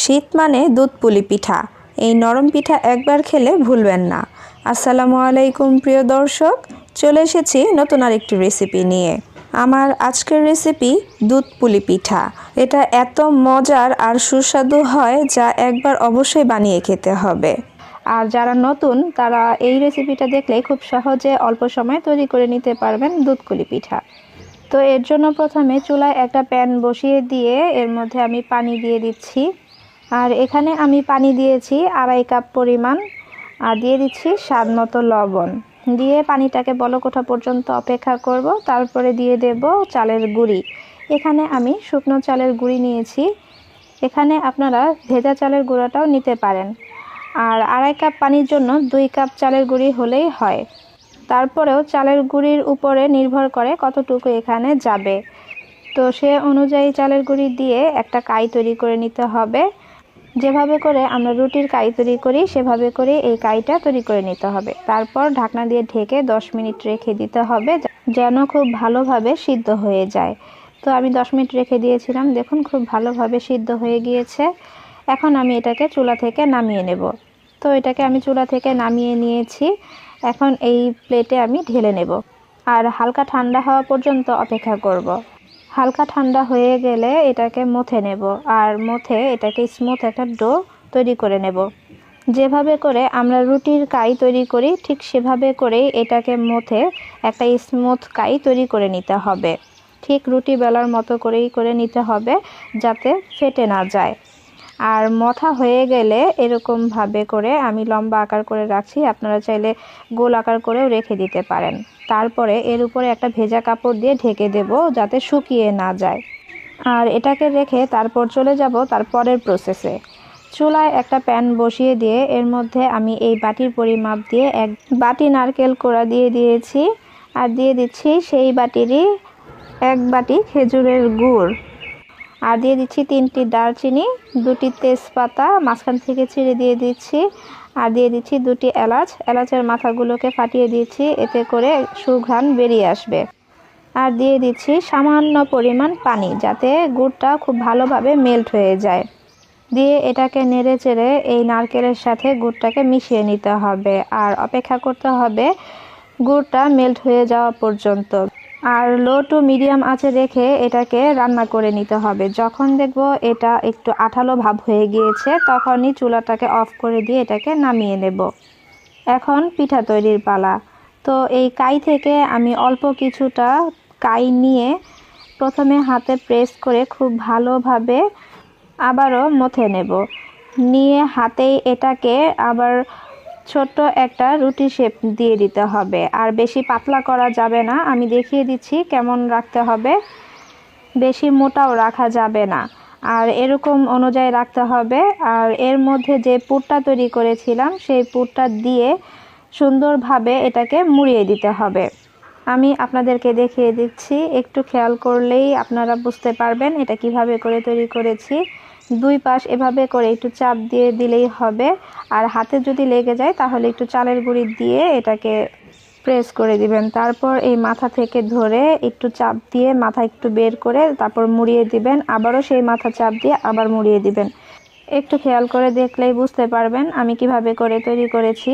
শীত মানে দুধ পুলি পিঠা। এই নরম পিঠা একবার খেলে ভুলবেন না। আসসালামু আলাইকুম, প্রিয় দর্শক। চলে এসেছি নতুন আরেকটি রেসিপি নিয়ে। আমার আজকের রেসিপি দুধ পুলি পিঠা। এটা এত মজার আর সুস্বাদু হয় যা একবার অবশ্যই বানিয়ে খেতে হবে। আর যারা নতুন, তারা এই রেসিপিটা দেখলে খুব সহজে অল্প সময় তৈরি করে নিতে পারবেন দুধ দুধকুলি পিঠা। তো এর জন্য প্রথমে চুলায় একটা প্যান বসিয়ে দিয়ে এর মধ্যে আমি পানি দিয়ে দিচ্ছি। আর এখানে আমি পানি দিয়েছি আড়াই কাপ পরিমাণ, আর দিয়ে দিচ্ছি স্বাদ মতো লবণ। দিয়ে পানিটাকে বলকোঠা পর্যন্ত অপেক্ষা করব, তারপরে দিয়ে দেব চালের গুঁড়ি। এখানে আমি শুকনো চালের গুঁড়ি নিয়েছি। এখানে আপনারা ভেজা চালের গুঁড়াটাও নিতে পারেন। আর আড়াই কাপ পানির জন্য দুই কাপ চালের গুঁড়ি হলেই হয়। তারপরেও চালের গুঁড়ির উপরে নির্ভর করে কতটুকু এখানে যাবে। তো সে অনুযায়ী চালের গুঁড়ি দিয়ে একটা কাই তৈরি করে নিতে হবে। যেভাবে করে আমরা রুটির কাই তৈরি করি, সেভাবে করে এই কাইটা তৈরি করে নিতে হবে। তারপর ঢাকনা দিয়ে ঢেকে 10 মিনিট রেখে দিতে হবে যেন খুব ভালোভাবে সিদ্ধ হয়ে যায়। তো আমি 10 মিনিট রেখে দিয়েছিলাম। দেখুন, খুব ভালোভাবে সিদ্ধ হয়ে গিয়েছে। এখন আমি এটাকে চুলা থেকে নামিয়ে নেব। তো এটাকে আমি চুলা থেকে নামিয়ে নিয়েছি। এখন এই প্লেটে আমি ঢেলে নেব। আর হালকা ঠান্ডা হওয়া পর্যন্ত অপেক্ষা করব। হালকা ঠান্ডা হয়ে গেলে এটাকে মথে নেব। আর মথে এটাকে স্মুথ একটা ডো তৈরি করে নেব। যেভাবে করে আমরা রুটির কাই তৈরি করি, ঠিক সেভাবে করেই এটাকে মথে একটা স্মুথ কাই তৈরি করে নিতে হবে। ঠিক রুটি বেলার মতো করেই করে নিতে হবে যাতে ফেটে না যায়। আর মথা হয়ে গেলে এরকমভাবে করে আমি লম্বা আকার করে রাখছি, আপনারা চাইলে গোল আকার করেও রেখে দিতে পারেন। তারপরে এর উপরে একটা ভেজা কাপড় দিয়ে ঢেকে দেব যাতে শুকিয়ে না যায়। আর এটাকে রেখে তারপর চলে যাব তারপরের প্রসেসে চুলায় একটা প্যান বসিয়ে দিয়ে এর মধ্যে আমি এই বাটির পরিমাপ দিয়ে এক বাটি নারকেল কোড়া দিয়ে দিয়েছি। আর দিয়ে দিচ্ছি সেই বাটিরই এক বাটি খেজুরের গুড়। আর দিয়ে দিচ্ছি তিনটি দারচিনি, দুটি তেজপাতা, মাঝখান থেকে ছিঁড়ে দিয়ে দিচ্ছি, আর দিয়ে দিচ্ছি দুটি এলাচ। এলাচের মাথাগুলোকে ফাটিয়ে দিচ্ছি, এতে করে সুঘ্রাণ বেরিয়ে আসবে। আর দিয়ে দিচ্ছি সামান্য পরিমাণ পানি, যাতে গুড়টা খুব ভালোভাবে মেল্ট হয়ে যায়। দিয়ে এটাকে নেড়ে চেড়ে এই নারকেলের সাথে গুড়টাকে মিশিয়ে নিতে হবে। আর অপেক্ষা করতে হবে গুড়টা মেল্ট হয়ে যাওয়া পর্যন্ত। আর লো টু মিডিয়াম আঁচে রেখে এটাকে রান্না করে নিতে হবে। যখন দেখব এটা একটু আঠালো ভাব হয়ে গিয়েছে, তখনই চুলাটাকে অফ করে দিয়ে এটাকে নামিয়ে নেব। এখন পিঠা তৈরির পালা। তো এই কাই থেকে আমি অল্প কিছুটা কাই নিয়ে প্রথমে হাতে প্রেস করে খুব ভালোভাবে আবারও মথে নেব। নিয়ে হাতেই এটাকে আবার ছোট্ট একটা রুটি শেপ দিয়ে দিতে হবে। আর বেশি পাতলা করা যাবে না। আমি দেখিয়ে দিচ্ছি কেমন রাখতে হবে। বেশি মোটাও রাখা যাবে না। আর এরকম অনুযায়ী রাখতে হবে। আর এর মধ্যে যে পুরটা তৈরি করেছিলাম, সেই পুরটা দিয়ে সুন্দরভাবে এটাকে মুড়িয়ে দিতে হবে। আমি আপনাদেরকে দেখিয়ে দিচ্ছি। একটু খেয়াল করলেই আপনারা বুঝতে পারবেন এটা কীভাবে করে তৈরি করেছি। দুই পাশ এভাবে করে একটু চাপ দিয়ে দিলেই হবে। আর হাতে যদি লেগে যায়, তাহলে একটু চালের গুঁড়ি দিয়ে এটাকে প্রেস করে দিবেন। তারপর এই মাথা থেকে ধরে একটু চাপ দিয়ে মাথা একটু বের করে তারপর মুড়িয়ে দিবেন। আবারও সেই মাথা চাপ দিয়ে আবার মুড়িয়ে দিবেন। একটু খেয়াল করে দেখলেই বুঝতে পারবেন আমি কীভাবে করে তৈরি করেছি।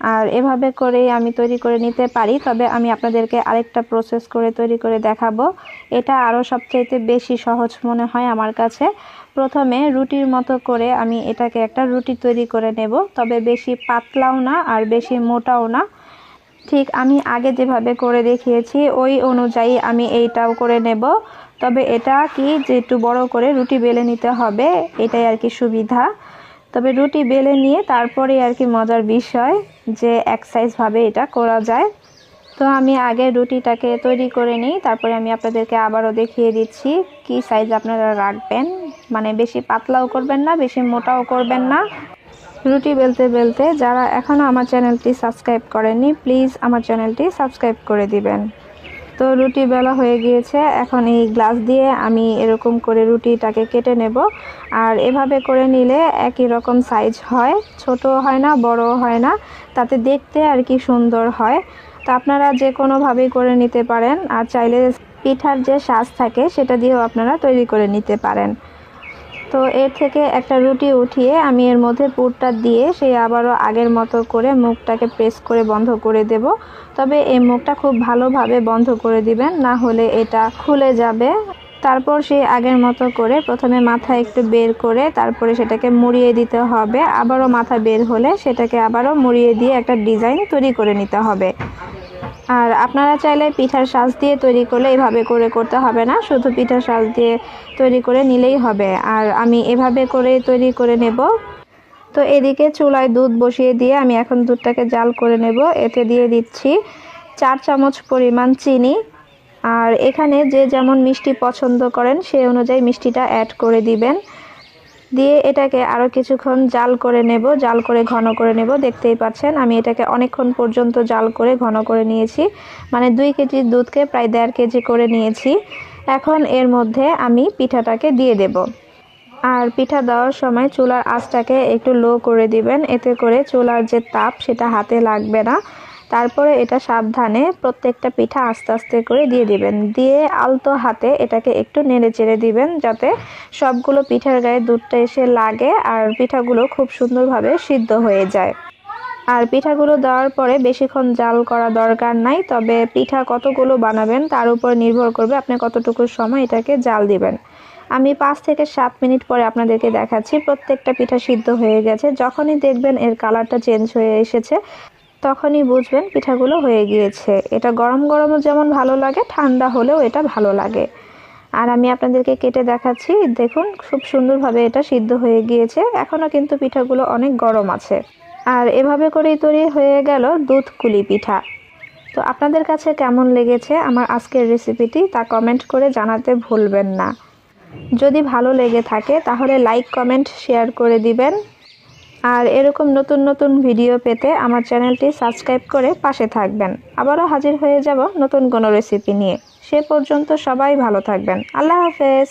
আর এভাবে করে আমি তৈরি করে নিতে পারি। তবে আমি আপনাদেরকে আরেকটা প্রসেস করে তৈরি করে দেখাবো। এটা আরও সবচাইতে বেশি সহজ মনে হয় আমার কাছে। প্রথমে রুটির মতো করে আমি এটাকে একটা রুটি তৈরি করে নেব। তবে বেশি পাতলাও না আর বেশি মোটাও না। ঠিক আমি আগে যেভাবে করে দেখিয়েছি, ওই অনুযায়ী আমি এইটাও করে নেব। তবে এটা কি যে একটু বড় করে রুটি বেলে নিতে হবে, এটাই আর কি সুবিধা। তবে রুটি বেলে নিয়ে তারপরে আর কি মজার বিষয়। যে এক সাইজভাবে এটা করা যায়। তো আমি আগে রুটিটাকে তৈরি করে নিই, তারপরে আমি আপনাদেরকে আবারও দেখিয়ে দিচ্ছি কি সাইজ আপনারা রাখবেন। মানে বেশি পাতলাও করবেন না, বেশি মোটাও করবেন না। রুটি বেলতে বেলতে যারা এখনও আমার চ্যানেলটি সাবস্ক্রাইব করেনি প্লিজ আমার চ্যানেলটি সাবস্ক্রাইব করে দিবেন। তো রুটি বেলা হয়ে গিয়েছে। এখন এই গ্লাস দিয়ে আমি এরকম করে রুটিটাকে কেটে নেব। আর এভাবে করে নিলে একই রকম সাইজ হয়। ছোট হয় না বড় হয় না। তাতে দেখতে আর কি সুন্দর হয়। তো আপনারা যে কোনোভাবেই করে নিতে পারেন। আর চাইলে পিঠার যে সাজ থাকে, সেটা দিয়েও আপনারা তৈরি করে নিতে পারেন। তো এর থেকে একটা রুটি উঠিয়ে আমি এর মধ্যে পুরটা দিয়ে সেই আবারও আগের মতো করে মুখটাকে প্রেস করে বন্ধ করে দেব। তবে এই মুখটা খুব ভালোভাবে বন্ধ করে দিবেন, না হলে এটা খুলে যাবে। তারপর সেই আগের মতো করে প্রথমে মাথা একটু বের করে তারপরে সেটাকে মুড়িয়ে দিতে হবে। আবারও মাথা বের হলে সেটাকে আবারও মুড়িয়ে দিয়ে একটা ডিজাইন তৈরি করে নিতে হবে। আর আপনারা চাইলে পিঠার সাজ দিয়ে তৈরি করলে এভাবে করে করতে হবে না, শুধু পিঠার সাজ দিয়ে তৈরি করে নিলেই হবে। আর আমি এভাবে করে তৈরি করে নেব। তো এদিকে চুলায় দুধ বসিয়ে দিয়ে আমি এখন দুধটাকে জাল করে নেব। এতে দিয়ে দিচ্ছি চার চামচ পরিমাণ চিনি। আর এখানে যে যেমন মিষ্টি পছন্দ করেন সেই অনুযায়ী মিষ্টিটা অ্যাড করে দিবেন। দিয়ে এটাকে আরও কিছুক্ষণ জাল করে নেব, জাল করে ঘন করে নেব। দেখতেই পাচ্ছেন, আমি এটাকে অনেকক্ষণ পর্যন্ত জাল করে ঘন করে নিয়েছি। মানে দুই কেজি দুধকে প্রায় দেড় কেজি করে নিয়েছি। এখন এর মধ্যে আমি পিঠাটাকে দিয়ে দেব। আর পিঠা দেওয়ার সময় চুলার আঁচটাকে একটু লো করে দিবেন। এতে করে চুলার যে তাপ, সেটা হাতে লাগবে না। তারপরে এটা সাবধানে প্রত্যেকটা পিঠা আস্তে আস্তে করে দিয়ে দিবেন। দিয়ে আলতো হাতে এটাকে একটু নেড়ে চেড়ে দিবেন যাতে সবগুলো পিঠার গায়ে দুধটা এসে লাগে আর পিঠাগুলো খুব সুন্দরভাবে সিদ্ধ হয়ে যায়। আর পিঠাগুলো দেওয়ার পরে বেশিক্ষণ জাল করা দরকার নাই, তবে পিঠা কতগুলো বানাবেন তার উপর নির্ভর করবে আপনি কতটুকু সময় এটাকে জাল দিবেন। আমি পাঁচ থেকে সাত মিনিট পরে আপনাদেরকে দেখাচ্ছি, প্রত্যেকটা পিঠা সিদ্ধ হয়ে গেছে। যখনই দেখবেন এর কালারটা চেঞ্জ হয়ে এসেছে তখনই বুঝবেন পিঠাগুলো হয়ে গিয়েছে। এটা গরম গরমও যেমন ভালো লাগে, ঠান্ডা হলেও এটা ভালো লাগে। আর আমি আপনাদেরকে কেটে দেখাচ্ছি, দেখুন খুব সুন্দরভাবে এটা সিদ্ধ হয়ে গিয়েছে। এখনও কিন্তু পিঠাগুলো অনেক গরম আছে। আর এভাবে করেই তৈরি হয়ে গেল দুধ কুলি পিঠা। তো আপনাদের কাছে কেমন লেগেছে আমার আজকের রেসিপিটি তা কমেন্ট করে জানাতে ভুলবেন না। যদি ভালো লেগে থাকে তাহলে লাইক, কমেন্ট, শেয়ার করে দিবেন। আর এরকম নতুন নতুন ভিডিও পেতে আমার চ্যানেলটি সাবস্ক্রাইব করে পাশে থাকবেন। আবারও হাজির হয়ে যাব নতুন কোনো রেসিপি নিয়ে। সে পর্যন্ত সবাই ভালো থাকবেন। আল্লাহ হাফেজ।